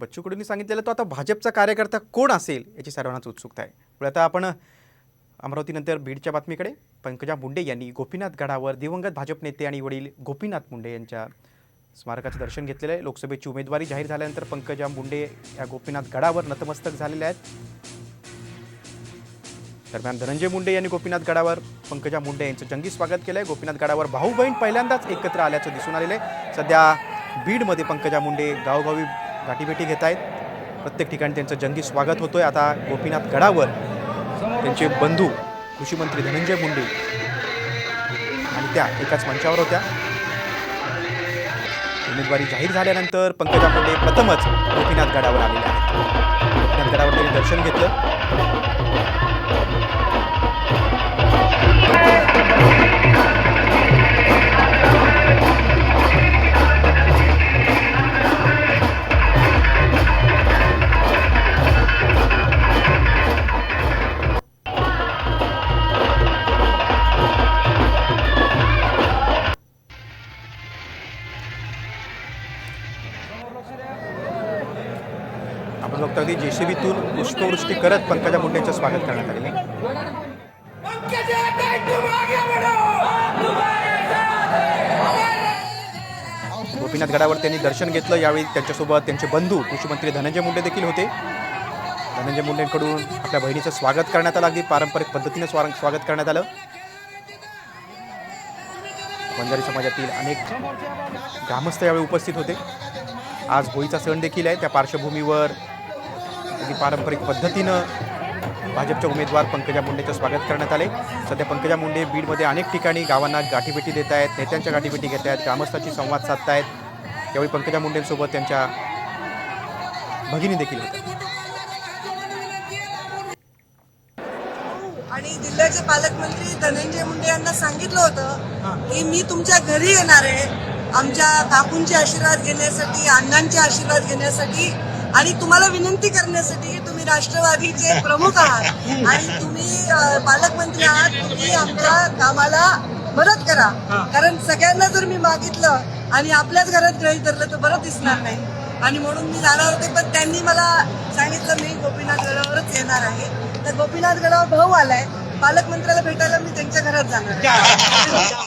बच्चू कडूंनी सांगितलेलं तो आता भाजपचा कार्यकर्ता कोण असेल याची सर्वांनाच उत्सुकता आहे. पुढे आता आपण अमरावतीनंतर बीडच्या बातमीकडे. पंकजा मुंडे यांनी गोपीनाथ गडावर दिवंगत भाजप नेते आणि वडील गोपीनाथ मुंडे यांच्या स्मारकाचं दर्शन घेतलेलं आहे. लोकसभेची उमेदवारी जाहीर झाल्यानंतर पंकजा मुंडे या गोपीनाथ गडावर नतमस्तक झालेल्या आहेत. दरम्यान धनंजय मुंडे यांनी गोपीनाथ गडावर पंकजा मुंडे यांचं जंगी स्वागत केलं आहे गोपीनाथ गडावर भाऊ बहीण पहिल्यांदाच एकत्र आल्याचं दिसून आलेलं आहे. सध्या बीडमध्ये पंकजा मुंडे गावोगावी गाठीभेटी घेत आहेत. प्रत्येक ठिकाणी त्यांचं जंगी स्वागत होतोय. आता गोपीनाथ गडावर त्यांचे बंधू कृषीमंत्री धनंजय मुंडे आणि त्या एकाच मंचावर होत्या. उमेदवारी जाहीर झाल्यानंतर पंकजा मुंडे प्रथमच गोपीनाथ गडावर आलेल्या आहेत. गोपीनाथ गडावर त्यांनी दर्शन घेतलं. आपण बघतो अगदी जेसीबीतून पुष्पवृष्टी करत पंकजा मुंडेंचं स्वागत करण्यात आले. गोपीनाथ गडावर त्यांनी दर्शन घेतलं यावेळी त्यांच्यासोबत त्यांचे बंधू कृषीमंत्री धनंजय मुंडे देखील होते. धनंजय मुंडेंकडून आपल्या बहिणीचं स्वागत करण्यात आलं अगदी पारंपरिक पद्धतीने स्वा- स्वागत करण्यात आलं. बंजारी समाजातील अनेक ग्रामस्थ यावेळी उपस्थित होते. आज होळीचा सण देखील आहे त्या पार्श्वभूमीवर अगदी पारंपरिक पद्धतीनं भाजपच्या उमेदवार पंकजा मुंडेचं स्वागत करण्यात आले. सध्या पंकजा मुंडे बीडमध्ये अनेक ठिकाणी गावांना गाठीभेटी देत आहेत नेत्यांच्या गाठीभेटी घेत आहेत ग्रामस्थांशी संवाद साधतायत यावेळी पंकजा मुंडेंसोबत त्यांच्या भगिनी देखील होत्या. आणि जिल्ह्याचे पालकमंत्री धनंजय मुंडे यांना सांगितलं होतं की मी तुमच्या घरी येणार आहे. आमच्या काकूंचे आशीर्वाद घेण्यासाठी अण्णांचे आशीर्वाद घेण्यासाठी आणि तुम्हाला विनंती करण्यासाठी तुम्ही राष्ट्रवादीचे प्रमुख आहात आणि तुम्ही पालकमंत्री आहात तुम्ही आमच्या कामाला मदत करा. कारण सगळ्यांना जर मी मागितलं आणि आपल्याच घरात ग्रहित धरलं तर बरं दिसणार नाही. आणि म्हणून मी जाणार होते पण त्यांनी मला सांगितलं मी गोपीनाथ गडावरच येणार आहे. तर गोपीनाथ गडावर भाऊ आलाय. पालकमंत्र्याला भेटायला मी त्यांच्या घरात जाणार.